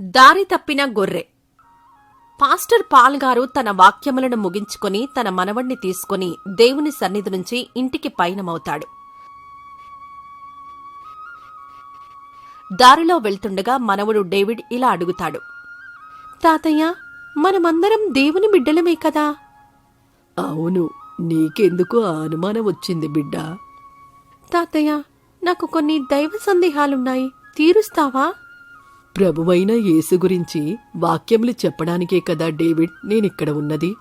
దారి తప్పిన గొర్రె. పాస్టర్ పాల్ గారు తన వాక్యములను ముగించుకొని తన మనవణ్ణి తీసుకుని దేవుని సన్నిధి నుంచి ఇంటికి పయనమవుతాడు. దారిలో వెళ్తుండగా మనవడు డేవిడ్ ఇలా అడుగుతాడు. తాతయ్య మనమందరం దేవుని బిడ్డలమే కదా? అవును నీకెందుకు ఆ అనుమానం వచ్చింది బిడ్డా? తాతయ్య నాకు కొన్ని దైవ సందేహాలున్నాయి. తీరుస్తావా? ప్రభువైన యేసు గురించి వాక్యములు చెప్పడానికే కదా డేవిడ్ నేనిక్కడ ఉన్నది.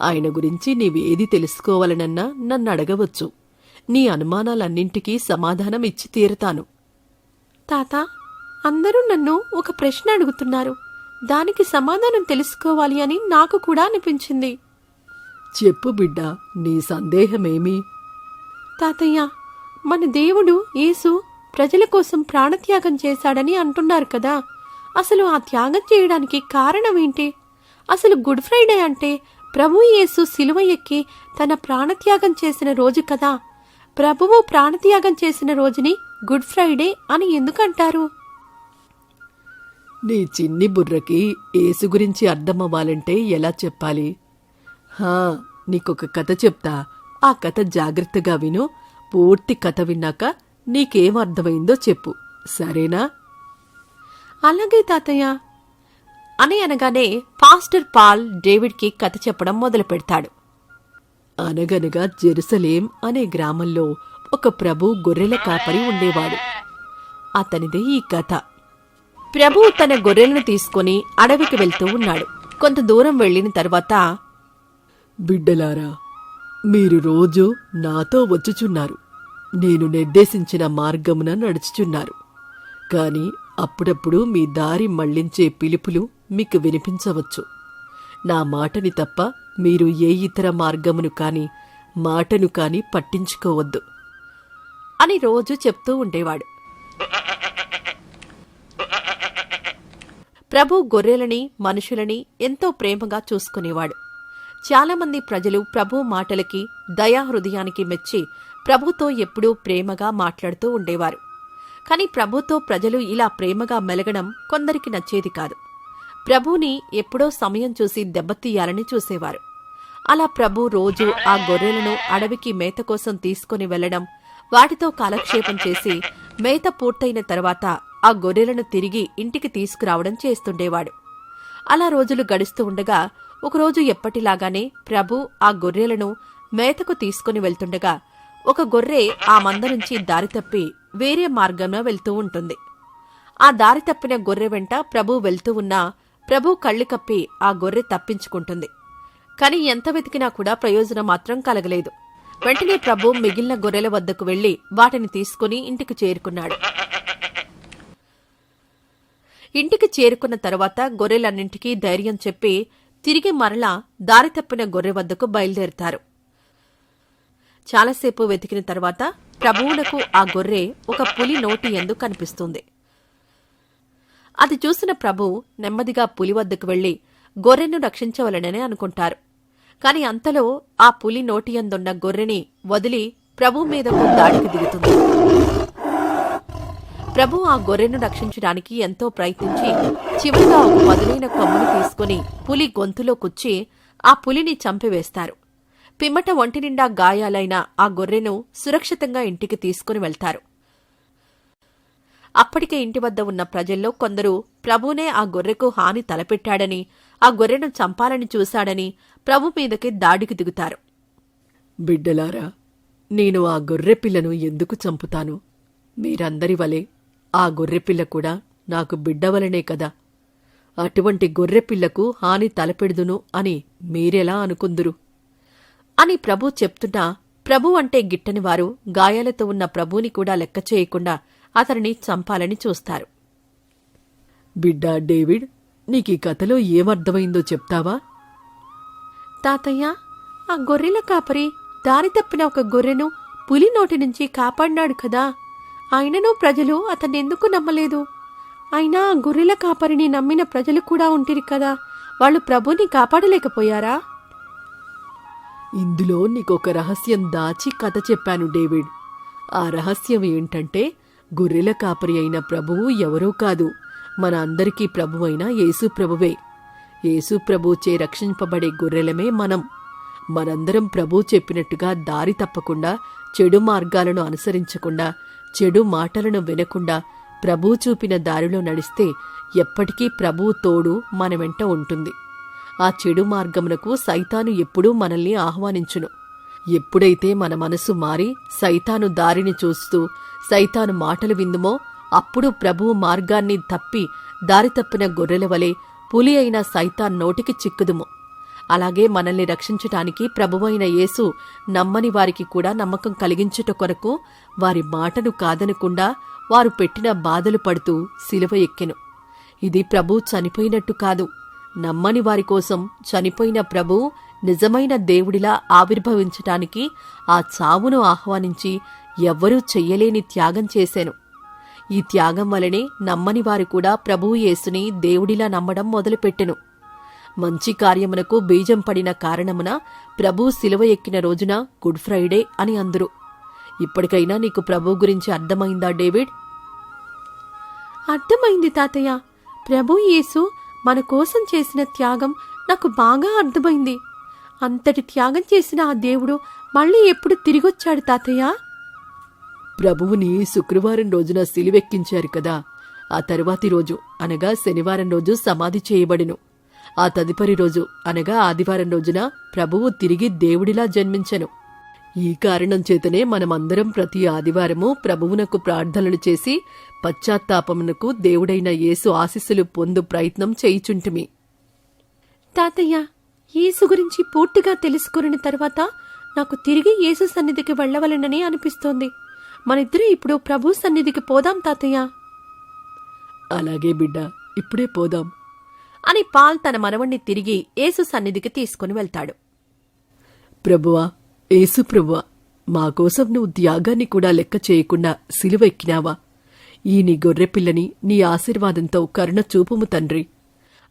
ఆయన గురించి నీవేది తెలుసుకోవాలనన్నా నన్ను అడగవచ్చు. నీ అనుమానాలన్నింటికీ సమాధానం ఇచ్చి తీరతాను. తాత అందరూ నన్ను ఒక ప్రశ్న అడుగుతున్నారు. దానికి సమాధానం తెలుసుకోవాలి అని నాకు కూడా అనిపించింది. చెప్పు బిడ్డా నీ సందేహమేమి? తాతయ్య మన దేవుడు యేసు ప్రజల కోసం ప్రాణత్యాగం చేశాడని అంటున్నారు కదా. అసలు ఆ త్యాగం చేయడానికి కారణం ఏంటి అసలు గుడ్ ఫ్రైడే అంటే ప్రభు యేసు సిలువ ఎక్కి తన ప్రాణత్యాగం చేసిన రోజు కదా? ప్రభువు ప్రాణత్యాగం చేసిన రోజుని గుడ్ ఫ్రైడే అని ఎందుకంటారు? నీ చిన్ని బుర్రకి ఏసు గురించి అర్థమవ్వాలంటే ఎలా చెప్పాలి? హా నీకొక కథ చెప్తా. ఆ కథ జాగ్రత్తగా విను. పూర్తి కథ విన్నాక నీకేం అర్థమైందో చెప్పు. సరేనా? అలాగే తాతయ్య. అని అనగానే పాస్టర్ పాల్ డేవిడ్కి కథ చెప్పడం మొదలు పెడతాడు. అనగనగా జెరుసలేం అనే గ్రామంలో ఒక ప్రభు గొర్రెల కాపరి ఉండేవాడు. అతనిదే ఈ కథ. ప్రభు తన గొర్రెలను తీసుకుని అడవికి వెళ్తూ ఉన్నాడు. కొంత దూరం వెళ్ళిన తర్వాత బిడ్డలారా మీరు రోజు నాతో వచ్చుచున్నారు. నేను నిర్దేశించిన మార్గమున నడుచుచున్నారు. కాని అప్పుడప్పుడు మీ దారి మళ్ళించే పిలుపులు మీకు వినిపించవచ్చు. నా మాటని తప్ప మీరు ఏ ఇతర మార్గమును కాని మాటను కాని పట్టించుకోవద్దు. అని రోజు చెప్తూ ఉండేవాడు. ప్రభు గొర్రెలని మనుషులని ఎంతో ప్రేమగా చూసుకునేవాడు. చాలామంది ప్రజలు ప్రభు మాటలకి దయా హృదయానికి మెచ్చి ప్రభుతో ఎప్పుడూ ప్రేమగా మాట్లాడుతూ ఉండేవారు. కాని ప్రభుతో ప్రజలు ఇలా ప్రేమగా మెలగడం కొందరికి నచ్చేది కాదు. ప్రభుని ఎప్పుడో సమయం చూసి దెబ్బతీయాలని చూసేవారు. అలా ప్రభు రోజు ఆ గొర్రెలను అడవికి మేత కోసం తీసుకుని వెళ్ళడం వాటితో కాలక్షేపం చేసి మేత పూర్తయిన తర్వాత ఆ గొర్రెలను తిరిగి ఇంటికి తీసుకురావడం చేస్తుండేవాడు. అలా రోజులు గడుస్తూ ఉండగా ఒకరోజు ఎప్పటిలాగానే ప్రభు ఆ గొర్రెలను మేతకు తీసుకుని వెళ్తుండగా ఒక గొర్రె ఆ మంద నుంచి దారి తప్పి వేరే మార్గంలో వెళ్తూ ఉంటుంది. ఆ దారి తప్పిన గొర్రె వెంట ప్రభు వెళ్తూ ఉన్నా ప్రభు కళ్ళు కప్పి ఆ గొర్రె తప్పించుకుంటుంది. కాని ఎంత వెతికినా కూడా ప్రయోజనం మాత్రం కలగలేదు. వెంటనే ప్రభు మిగిలిన గొర్రెల వద్దకు వెళ్ళి వాటిని తీసుకుని ఇంటికి చేరుకున్నాడు. ఇంటికి చేరుకున్న తర్వాత గొర్రెలన్నింటికీ ధైర్యం చెప్పి తిరిగి మరలా దారి తప్పిన గొర్రె వద్దకు బయలుదేరుతారు. చాలాసేపు వెతికిన తర్వాత ప్రభువులకు ఆ గొర్రె ఒక పులి నోటి ఎందు కనిపిస్తుంది. అది చూసిన ప్రభు నెమ్మదిగా పులి వద్దకు వెళ్ళి గొర్రెను రక్షించవలనని అనుకుంటారు. కాని అంతలో ఆ పులి నోటి ఎందున్న గొర్రెని వదిలి ప్రభు మీదకు దాడికి దిగుతుంది. ప్రభు ఆ గొర్రెను రక్షించడానికి ఎంతో ప్రయత్నించి చివరిగా ఒక పదునైన కొమ్మును తీసుకుని పులి గొంతులో కుచ్చి ఆ పులిని చంపివేస్తారు. పిమ్మట ఒంటి నిండా గాయాలైన ఆ గొర్రెను సురక్షితంగా ఇంటికి తీసుకుని వెళ్తారు. అప్పటికే ఇంటి వద్ద ఉన్న ప్రజల్లో కొందరు ప్రభునే ఆ గొర్రెకు హాని తలపెట్టాడని ఆ గొర్రెను చంపాలని చూశాడని ప్రభు మీదకి దాడికి దిగుతారు. బిడ్డలారా నేను ఆ గొర్రెపిల్లను ఎందుకు చంపుతాను? మీరందరి వలె ఆ గొర్రెపిల్ల కూడా నాకు బిడ్డవలనే కదా. అటువంటి గొర్రెపిల్లకు హాని తలపెడుదును అని మీరెలా అనుకుందురు? అని ప్రభు చెప్తున్నా ప్రభు అంటే గిట్టని వారు గాయాలతో ఉన్న ప్రభుని కూడా లెక్క చేయకుండా అతనిని చంపాలని చూస్తారు. బిడ్డా డేవిడ్ నీకీ కథలో ఏమర్థమైందో చెప్తావా? తాతయ్య ఆ గొర్రెల కాపరి దారి తప్పిన ఒక గొర్రెను పులి నోటి నుంచి కాపాడినాడు కదా. అయినను ప్రజలు అతన్ని ఎందుకు నమ్మలేదు? అయినా ఆ గొర్రెల కాపరిని నమ్మిన ప్రజలు కూడా ఉంటిరి కదా. వాళ్ళు ప్రభుని కాపాడలేకపోయారా? ఇందులో నీకొక రహస్యం దాచి కథ చెప్పాను డేవిడ్. ఆ రహస్యం ఏంటంటే గొర్రెల కాపరి అయిన ప్రభువు ఎవరో కాదు. మన అందరికీ ప్రభువైన యేసు ప్రభువే. యేసు రక్షింపబడే గొర్రెలమే మనం. మనందరం ప్రభు చెప్పినట్టుగా దారి తప్పకుండా చెడు మార్గాలను అనుసరించకుండా చెడు మాటలను వినకుండా ప్రభు చూపిన దారిలో నడిస్తే ఎప్పటికీ ప్రభువు తోడు మన వెంట ఉంటుంది. ఆ చెడు మార్గమునకు సైతాను ఎప్పుడూ మనల్ని ఆహ్వానించును. ఎప్పుడైతే మన మనసు మారి సైతాను దారిని చూస్తూ సైతాను మాటలు విందుమో అప్పుడు ప్రభువు మార్గాన్ని తప్పి దారితప్పిన గొర్రెల వలె పులి అయిన సైతాన్ నోటికి చిక్కుదుము. అలాగే మనల్ని రక్షించటానికి ప్రభువైన యేసు నమ్మని వారికి కూడా నమ్మకం కలిగించుట కొరకు వారి మాటను కాదనకుండా వారు పెట్టిన బాధలు పడుతూ సిలువ ఎక్కెను. ఇది ప్రభు చనిపోయినట్టు కాదు. నమ్మని వారి కోసం చనిపోయిన ప్రభు నిజమైన దేవుడిలా ఆవిర్భవించటానికి ఆ చావును ఆహ్వానించి ఎవ్వరూ చెయ్యలేని త్యాగం చేశాను. ఈ త్యాగం వలనే నమ్మని వారు కూడా ప్రభువు యేసుని దేవుడిలా నమ్మడం మొదలుపెట్టెను. మంచి కార్యమునకు బీజం పడిన కారణమున ప్రభు సిలువ ఎక్కిన రోజున గుడ్ ఫ్రైడే అని అందరు. ఇప్పటికైనా నీకు ప్రభు గురించి అర్థమైందా డేవిడ్? అర్థమైంది తాతయ్య. ప్రభు యేసు మన కోసం చేసిన త్యాగం నాకు బాగా అర్థమైంది. అంతటి త్యాగం చేసిన ఆ దేవుడు మళ్ళీ ఎప్పుడు తిరిగొచ్చాడు తాతయ్య? ప్రభువుని శుక్రవారం రోజున సిలివెక్కించారు కదా. ఆ తరువాతి రోజు అనగా శనివారం రోజు సమాధి చేయబడెను. ఆ తదుపరి రోజు అనగా ఆదివారం రోజున ప్రభువు తిరిగి దేవుడిలా జన్మించెను. ఈ కారణం చేతనే మనమందరం ప్రతి ఆదివారము ప్రభువునకు ప్రార్థనలు చేసి పశ్చాత్తాపమునకు దేవుడైన యేసు ఆశీస్సులు పొందు ప్రయత్నం చేయుచుంటిమి. తాతయ్య యేసు గురించి పూర్తిగా తెలుసుకున్న తర్వాత నాకు తిరిగి యేసు సన్నిధికి వెళ్ళవలనని అనిపిస్తోంది. మనిద్దరం ఇప్పుడు ప్రభు సన్నిధికి పోదాం తాతయ్య. అలాగే బిడ్డ ఇప్పుడే పోదాం. అని పాల్ తన మనవణ్ణి తిరిగి యేసు సన్నిధికి తీసుకుని వెళ్తాడు. ప్రభువా యేసు మాకోసం మా కోసం నువ్వు త్యాగాన్ని కూడా లెక్క చేయకుండా సిలువెక్కినావా? ఈ నీ గొర్రెపిల్లని నీ ఆశీర్వాదంతో కరుణ చూపుము తండ్రి.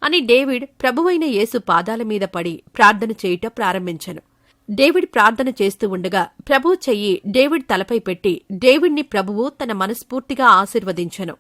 అని డేవిడ్ ప్రభువైన యేసు పాదాల మీద పడి ప్రార్థన చేయుట ప్రారంభించను. డేవిడ్ ప్రార్థన చేస్తూ ఉండగా ప్రభు చెయ్యి డేవిడ్ తలపై పెట్టి డేవిడ్ని ప్రభువు తన మనస్ఫూర్తిగా ఆశీర్వదించను.